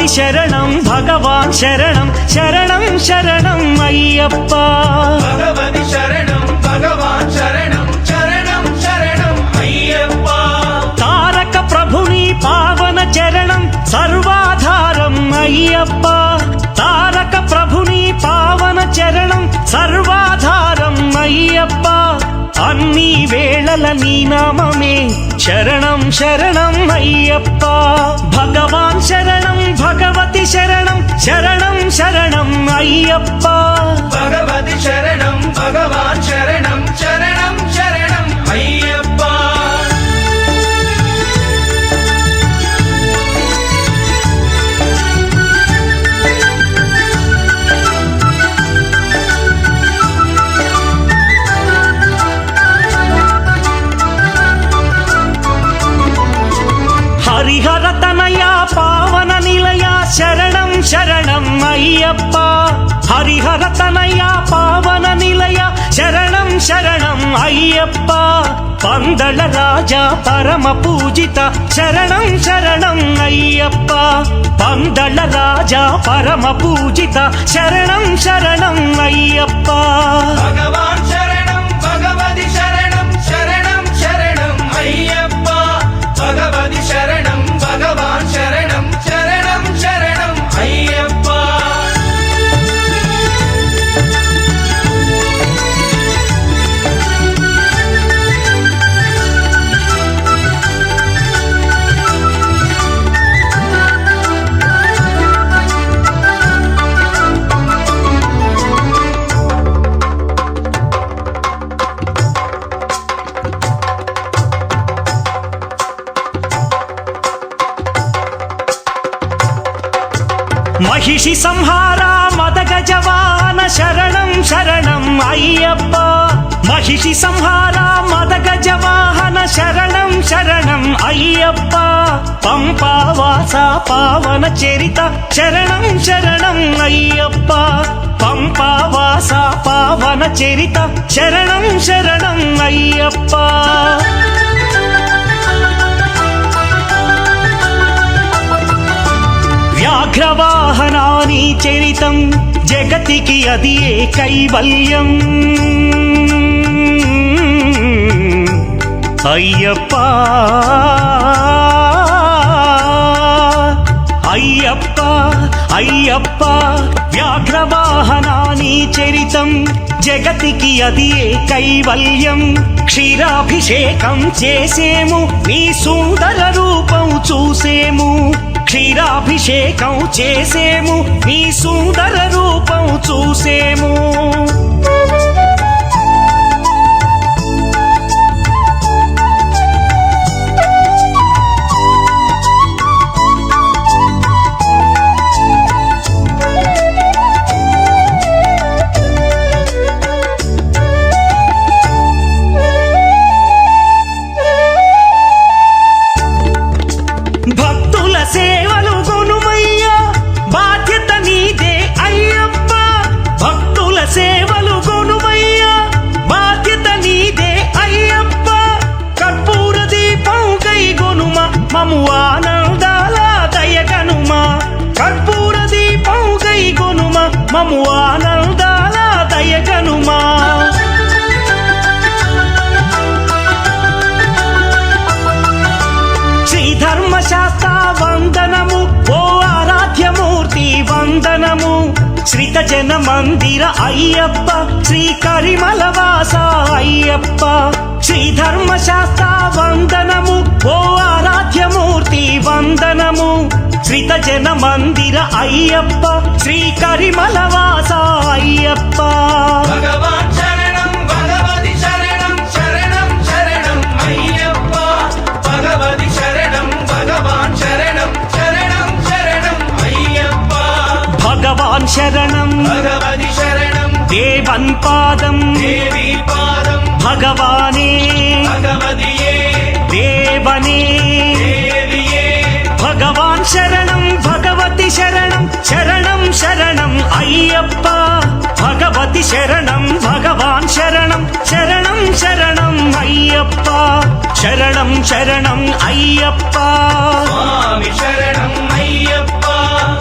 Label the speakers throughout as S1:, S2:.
S1: భగవతి శరణం
S2: భగవాన్ శరణం శరణం శరణం అయ్యప్ప
S1: భగవతి శరణం
S2: వేళల నీ నామమే. శరణం శరణం అయ్యప్ప. భగవాన్ శరణం భగవతి శరణం. శరణం శరణం అయ్యప్ప.
S1: భగవతి శరణం భగవాన్ శరణం. అయ్యప్ప
S2: పందళ రాజా పరమ పూజిత శరణం శరణం అయ్యప్ప. పందళ రాజా పరమ పూజిత శరణం శరణం అయ్యప్ప. మహిషి సంహార మదగ జవాన శరణం శరణం అయ్యప్ప. మహిషి సంహార మదగ జవాహన శరణం శరణం అయ్యప్ప. పంపావాస పావన చరిత శరణం శరణం అయ్యప్ప. పంపావాస పావన చరిత శరణం శరణం అయ్యప్ప. చరితం జగతికి అది ఏ కైవల్యం? అయ్యప్ప అయ్యప్ప అయ్యప్ప వ్యాఘ్రవాహనాని చరితం జగతికి అది ఏ కైవల్యం? క్షీరాభిషేకం చేసేము నీ సుందర రూపం చూసేము. క్షీరాభిషేకం చేసేము నీ సుందర రూపం చూసేము. శ్రీత జన మందిర అయ్యప్ప శ్రీ కరిమలవాస అయ్యప్ప. శ్రీ ధర్మశాస్త్ర వందనము ఓ ఆరాధ్యమూర్తి వందనము. శ్రీత జన మందిర అయ్యప్ప శ్రీ కరిమలవాస అయ్యప్ప.
S1: భగవాన్ శరణం భగవతి శరణం
S2: దేవన్ పాదం
S3: దేవి పాదం
S2: భగవానే
S3: భగవతియే
S2: దేవనే
S3: దేవియే
S2: భగవాన్ శరణం భగవతి శరణం శరణం శరణం అయ్యప్ప భగవతి శరణం భగవాన్ శరణం శరణం శరణం అయ్యప్ప శరణం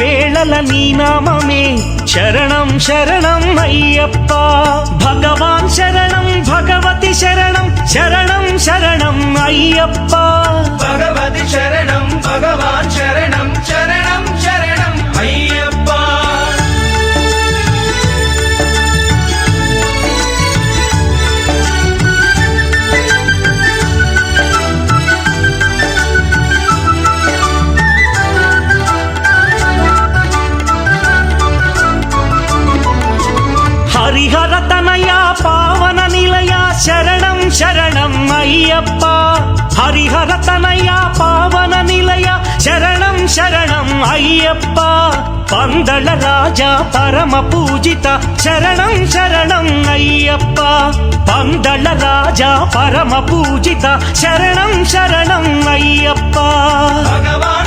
S2: వేళల నీ నామమే శరణం శరణం అయ్యప్ప భగవాన్ శరణం భగవతి శరణం శరణం శరణం అయ్యప్ప హరిహర తనయ పావన నిలయ శరణం శరణం అయ్యప్ప. పందళ రాజా పరమ పూజిత శరణం శరణం అయ్యప్ప. పందళ రాజా పరమ పూజిత శరణం శరణం అయ్యప్ప.
S3: భగవాన్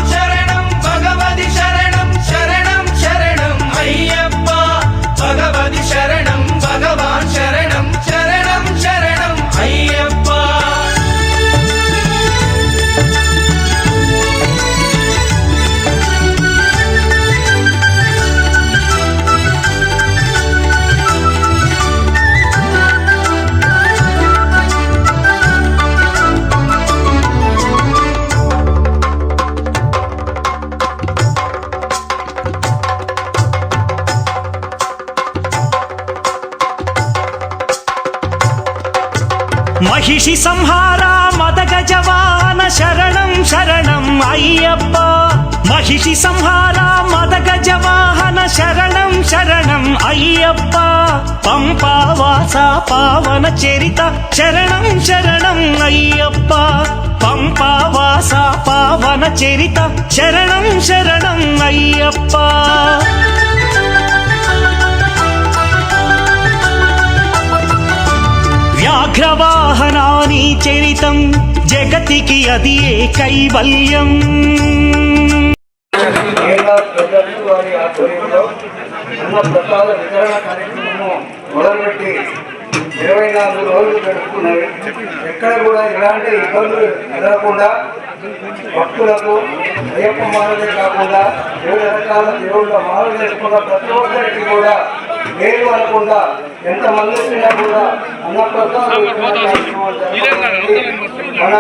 S2: మహిషి సంహార మదగజవాన శరణం శరణం అయ్యప్ప. మహిషి సంహార మదగజవాహన శరణం శరణం అయ్యప్ప. పంపావాస పావన చరిత శరణం శరణం అయ్యప్ప. పంపావాస పావన చరిత శరణం శరణం అయ్యప్ప. అగ్రవాహనాని చరితం జగతికి అది ఏ కైవల్యం?
S4: వారి ఆధ్వర్యంలో అన్న ప్రసాద వితరణ కార్యక్రమము మొదలుపెట్టి ఇరవై నాలుగు రోజులు గడుపుతున్నవి ఎక్కడ కూడా ఎలాంటి ఇబ్బందులు ఎదురకుండా భక్తులకు అయ్యప్ప మాలలే కాకుండా వివిధ రకాల దేవుళ్ళ మాలలు చేసుకున్న ప్రతి ఒక్కరికి కూడా వేరు అనకుండా ఎంతమంది వచ్చినా కూడా మన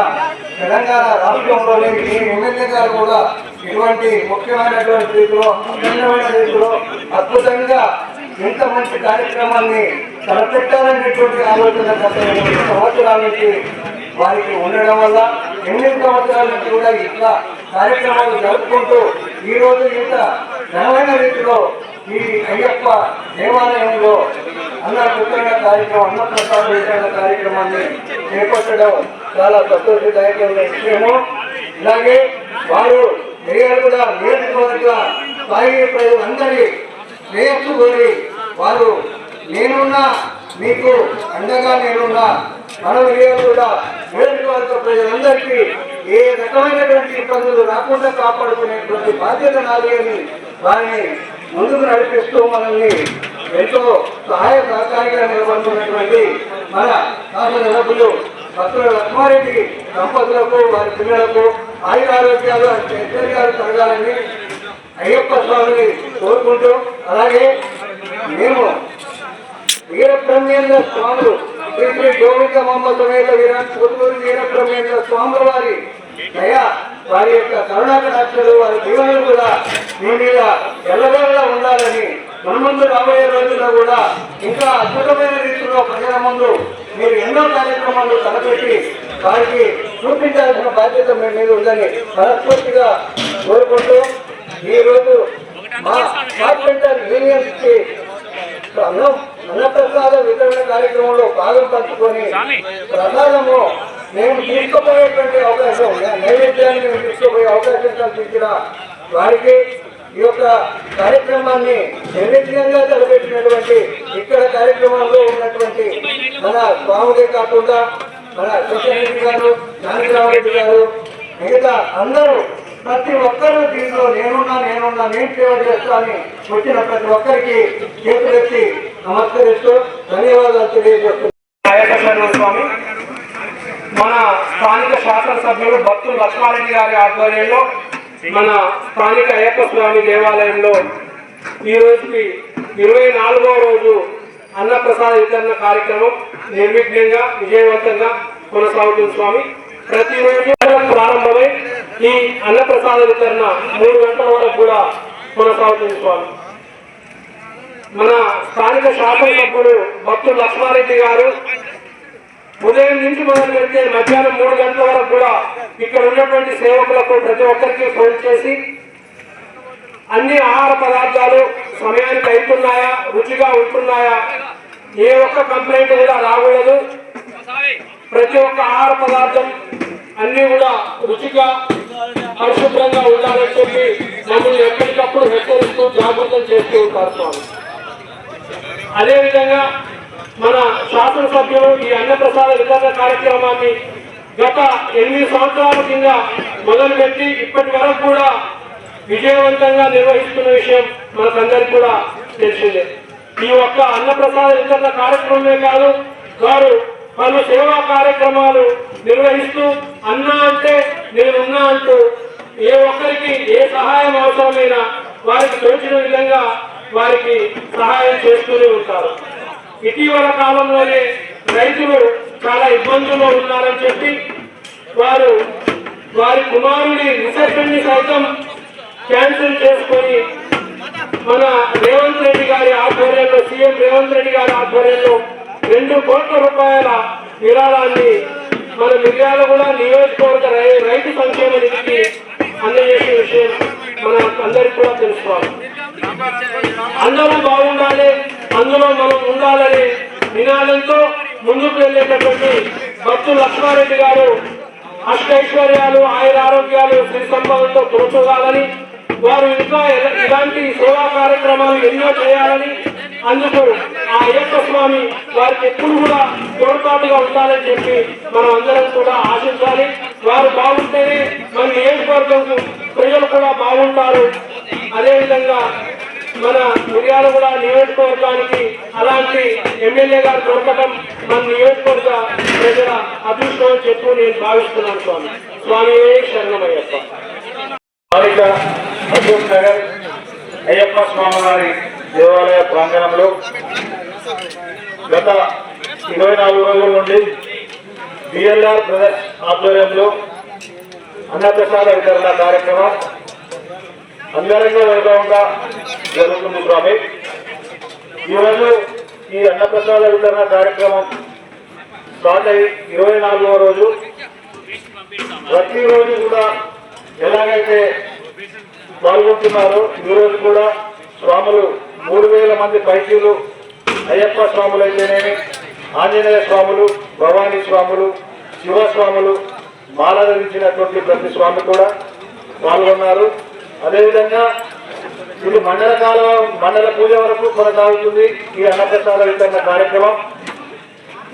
S4: తెలంగాణ రాష్ట్రంలోని ఈ ఎమ్మెల్యే గారు కూడా ఇటువంటి ముఖ్యమైనటువంటి రీతిలో అఖండమైన రీతిలో అద్భుతంగా ఇంత మంచి కార్యక్రమాన్ని తలపెట్టాలనేటువంటి ఆలోచన గత ఎనిమిది సంవత్సరాల నుంచి వారికి ఉండడం వల్ల ఎనిమిది సంవత్సరాల నుంచి కూడా ఇట్లా కార్యక్రమాలు జరుపుకుంటూ ఈ రోజు ఇంత ఘనమైన రీతిలో ఈ అయ్యప్ప దేవాలయంలో అన్న వితరణ కార్యక్రమం అన్న ప్రసాద వితరణ కార్యక్రమాన్ని చేపట్టడం చాలా సంతోషదాయకమైన విషయము ఇలాగే వారు మేయర్ కూడా నియోజకవర్గ స్థాయి ప్రజలందరి శ్రేయస్సు కోరి వారు నేనున్నా మీకు అండగా నేనున్నా మన మేయర్ కూడా నియోజకవర్గ ప్రజలందరికీ ఏ రకమైనటువంటి ఇబ్బందులు రాకుండా కాపాడుకునేటువంటి బాధ్యత నాది అని వారిని ముందుకు నడిపిస్తూ మనల్ని ఎంతో సహాయ సహకారిగా నిలబడుతున్నటువంటి మన శాసన సభ్యులు భక్తుల లక్ష్మారెడ్డి దంపతులకు వారి పిల్లలకు ఆయుర ఆరోగ్యాలు చైతన్యాలు కలగాలని అయ్యప్ప స్వామిని కోరుకుంటూ అలాగే మేము వీరబ్రహ్మేంద్ర స్వాములు శ్రీ శ్రీ గోవింద మహమ్మ సమేత వీర పుత్తూరు వీరబ్రహ్మేంద్ర స్వాముల వారి దయ
S5: వారి యొక్క కరుణాకటాక్షలు వారి దీవెనలు కూడా మీ మీద ఎల్లవేళలా ఉండాలని మున్ముందు రాబోయే రోజుల్లో కూడా ఇంకా అద్భుతమైన రీతిలో ప్రజల ముందు మీరు ఎన్నో కార్యక్రమాలు తలపెట్టి వారికి చూపించాల్సిన బాధ్యత మీ మీద ఉందని మనస్ఫూర్తిగా కోరుకుంటూ ఈ రోజు మా కార్పెంటర్ యూనియన్స్ అన్నం అన్నప్రసాద వితరణ కార్యక్రమంలో భాగం పంచుకొని ప్రసాదము మేము తీసుకుపోయేటువంటి అవకాశం నైవేద్యాన్ని మేము తీసుకుపోయే అవకాశం కల్పించిన వారికి ఈ యొక్క కార్యక్రమాన్ని నిర్విఘ్నంగా తలపెట్టినటువంటి ఇక్కడ కార్యక్రమంలో ఉన్నటువంటి మన స్వాములే కాకుండా మన కృష్ణరెడ్డి గారు జానకిరామరెడ్డి గారు మిగతా అందరూ ప్రతి ఒక్కరూ దీంట్లో నేనున్నా నేనున్నా నేను సేవ చేస్తా అని వచ్చిన ప్రతి ఒక్కరికి చేతులెత్తి నమస్కరిస్తూ ధన్యవాదాలు తెలియజేస్తున్నాను. స్వామి మన స్థానిక శాసనసభ్యులు భక్తులు లక్ష్మారెడ్డి గారి ఆధ్వర్యంలో మన స్థానిక అయ్యప్ప స్వామి దేవాలయంలో ఈ రోజుకి ఇరవై నాలుగో రోజు అన్నప్రసాద వితరణ కార్యక్రమం నిర్విఘ్నంగా విజయవంతంగా కొనసాగుతుంది స్వామి. ప్రతిరోజు ఈ అన్నప్రసాద వితరణ మూడు గంటల వరకు కూడా కొనసాగుతుంది స్వామి మన స్థానిక శాసనసభ్యుడు భక్తులు లక్ష్మారెడ్డి గారు ఉదయం నుంచి మొదలు పెడితే మధ్యాహ్నం మూడు గంటల వరకు కూడా ఇక్కడ ఉన్నటువంటి సేవకులకు ప్రతి ఒక్కరికి ఫోన్ చేసి అన్ని ఆహార పదార్థాలు సమయానికి అవుతున్నాయా రుచిగా ఉంటున్నాయా ఏ ఒక్క కంప్లైంట్ కూడా రాకూడదు. ప్రతి ఒక్క ఆహార పదార్థం అన్ని కూడా రుచిగా పరిశుభ్రంగా ఉండాలని చెప్పి మమ్మల్ని ఎప్పటికప్పుడు హెచ్చరిస్తూ జాగ్రత్తలు చేస్తూ ఉంటారు స్వామి. అదేవిధంగా మన శాసనసభ్యులు ఈ అన్నప్రసాద వితరణ కార్యక్రమాన్ని గత ఎనిమిది సంవత్సరాల కింద మొదలుపెట్టి ఇప్పటి వరకు కూడా విజయవంతంగా నిర్వహిస్తున్న విషయం మనకందరికి కూడా తెలిసిందే. ఈ ఒక్క అన్నప్రసాద వితరణ కార్యక్రమమే కాదు వారు పలు సేవా కార్యక్రమాలు నిర్వహిస్తూ అన్న అంటే నేనున్నా అంటూ ఏ ఒక్కరికి ఏ సహాయం అవసరమైనా వారికి తోచిన విధంగా వారికి సహాయం చేస్తూనే ఉంటారు. ఇటీవల కాలంలోనే రైతులు చాలా ఇబ్బందుల్లో ఉన్నారని చెప్పి వారు వారి కుమారుడి రిసెప్షన్ని సైతం క్యాన్సిల్ చేసుకొని మన రేవంత్ రెడ్డి గారి ఆధ్వర్యంలో సీఎం రేవంత్ రెడ్డి గారి ఆధ్వర్యంలో రెండు కోట్ల రూపాయల విరాళాన్ని మన మిర్యాలగూడ నియోజకవర్గ రైతు సంక్షేమ నిధికి అందజేసే విషయం మన అందరికీ కూడా తెలుసుకోవాలి. అందరూ బాగుండాలి అందులో మనం ఉండాలని నినాదంతో ముందుకు వెళ్ళేటటువంటి భక్తు లక్ష్మారెడ్డి గారు అష్టైశ్వర్యాలు ఆయుర ఆరోగ్యాలు శ్రీ సంబంధంతో తోచుగాలని వారు ఇంకా ఇలాంటి సేవా కార్యక్రమాలు ఎన్నో చేయాలని అందుకు ఆ అయ్యప్ప స్వామి వారికి ఎప్పుడు కూడా తోడ్పాటుగా ఉండాలని చెప్పి మనం అందరం కూడా ఆశించాలి. వారు బాగుంటేనే మన నియోజకవర్గం ప్రజలు కూడా బాగుంటారు. అదేవిధంగా మన మిర్యాల కూడా నియోజకవర్గానికి అలాంటి ఎమ్మెల్యే గారు దొరకడం మన నియోజకవర్గ ప్రజల అదృష్టం అని నేను భావిస్తున్నాను స్వామి. స్వామి శరణమయ్యప్ప.
S4: స్థానిక అశోక్ నగర్ అయ్యప్ప స్వామివారి దేవాలయ ప్రాంగణంలో గత ఇరవై నాలుగు రోజుల నుండి బిఎల్ఆర్ బ్రదర్స్ ఆధ్వర్యంలో అన్నప్రసాద వితరణ కార్యక్రమం అంగరంగ వైభవంగా జరుగుతుంది స్వామి. ఈరోజు ఈ అన్నప్రసాద వితరణ కార్యక్రమం స్టార్ట్ అయ్యి ఇరవై నాలుగవ రోజు. ప్రతిరోజు కూడా ఎలాగైతే పాల్గొంటున్నారు. ఈరోజు రోజు కూడా స్వాములు మూడు వేల మంది పైకీలు అయ్యప్ప స్వాములు అయితేనేమి ఆంజనేయ స్వాములు భవానీ స్వాములు శివస్వాములు మాలధరించినటువంటి ప్రతి స్వామి కూడా పాల్గొన్నారు. అదేవిధంగా ఇది మండల కాలం మండల పూజ వరకు కొనసాగుతుంది ఈ అన్నప్రసాద వితరణ కార్యక్రమం.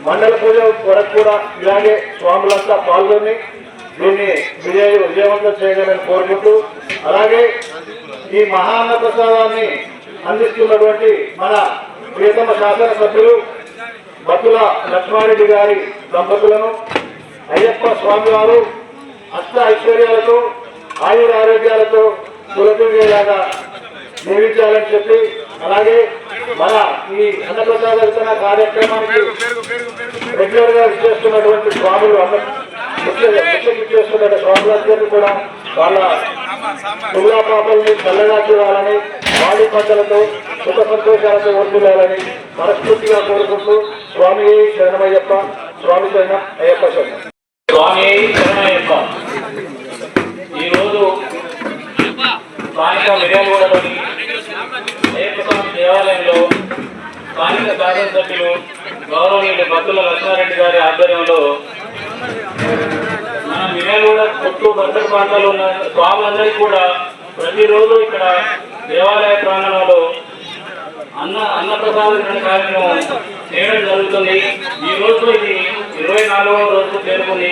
S4: మండల పూజ వరకు కూడా ఇలాగే స్వాములంతా పాల్గొని దీన్ని విజయ విజయవంతం చేయగలని కోరుకుంటూ అలాగే ఈ మహాన్న ప్రసాదాన్ని అందిస్తున్నటువంటి మన ప్రియతమ శాసనసభ్యులు బతుల లక్ష్మారెడ్డి గారి దంపతులను అయ్యప్ప స్వామి వారు అష్ట ఐశ్వర్యాలతో ఆయుర ఆరోగ్యాలతో కులపించేలాగా జీవించాలని చెప్పి అలాగే మన ఈ అన్నప్రసాద వితరణ కార్యక్రమానికి రెగ్యులర్గా చేస్తున్నటువంటి స్వాములు అన్న ముఖ్య చేస్తున్న స్వాములందరినీ కూడా వాళ్ళ తులా పాపల్ని చల్లగా చూడాలని వాడి పంటలతో సుఖ సంతోషాలతో వర్తిల్లాలని మనస్ఫూర్తిగా కోరుకుంటూ స్వామి శరణమయ్యప్ప స్వామి శరణ అయ్యప్ప శరణ.
S6: స్వామి శరణయ్యప్ప ఈరోజు స్థానిక మిర్యాలగూడలోని అయ్యప్ప స్వామి దేవాలయంలో స్థానిక శాసనసభ్యులు గౌరవనీయులు భక్తుల లక్ష్మారెడ్డి గారి ఆధ్వర్యంలో మిర్యాలగూడ చుట్టూ భద్ర ప్రాంతాల్లో ఉన్న స్వాములందరికీ కూడా ప్రతిరోజు ఇక్కడ దేవాలయ ప్రాంగణంలో అన్న అన్నప్రసాద వితరణ కార్యక్రమం చేయడం జరుగుతుంది. ఈ రోజు ఇది ఇరవై నాలుగవ రోజు చేరుకుంది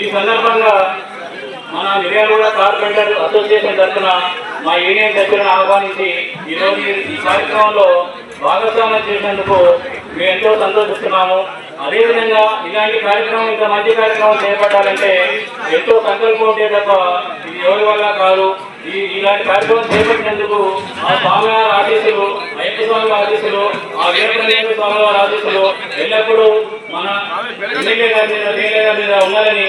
S6: ఈ సందర్భంగా మన మిర్యాలగూడ కార్పెంటర్ అసోసియేషన్ తరఫున మా యూనియన్ సభ్యులను ఆహ్వానించి ఈరోజు ఈ కార్యక్రమంలో భాగస్వామ్యం చేసినందుకు మేము ఎంతో సంతోషిస్తున్నాము. అదేవిధంగా ఇలాంటి కార్యక్రమం ఇంత మంచి కార్యక్రమం చేపట్టాలంటే ఎంతో సంకల్పం ఉంటే తప్ప ఇది ఎవరి వల్ల కాదు. ఈ ఇలాంటి కార్యక్రమం చేపట్టినందుకు ఆ స్వామివారి ఆశీస్సులు అయ్యప్ప స్వామి ఆశీస్సులు ఆ వీరప్రదేశ స్వామి వారి ఆశీస్సులు ఎల్లప్పుడూ మన ఎమ్మెల్యే గారి మీద ఎమ్మెల్యే గారి మీద ఉండాలని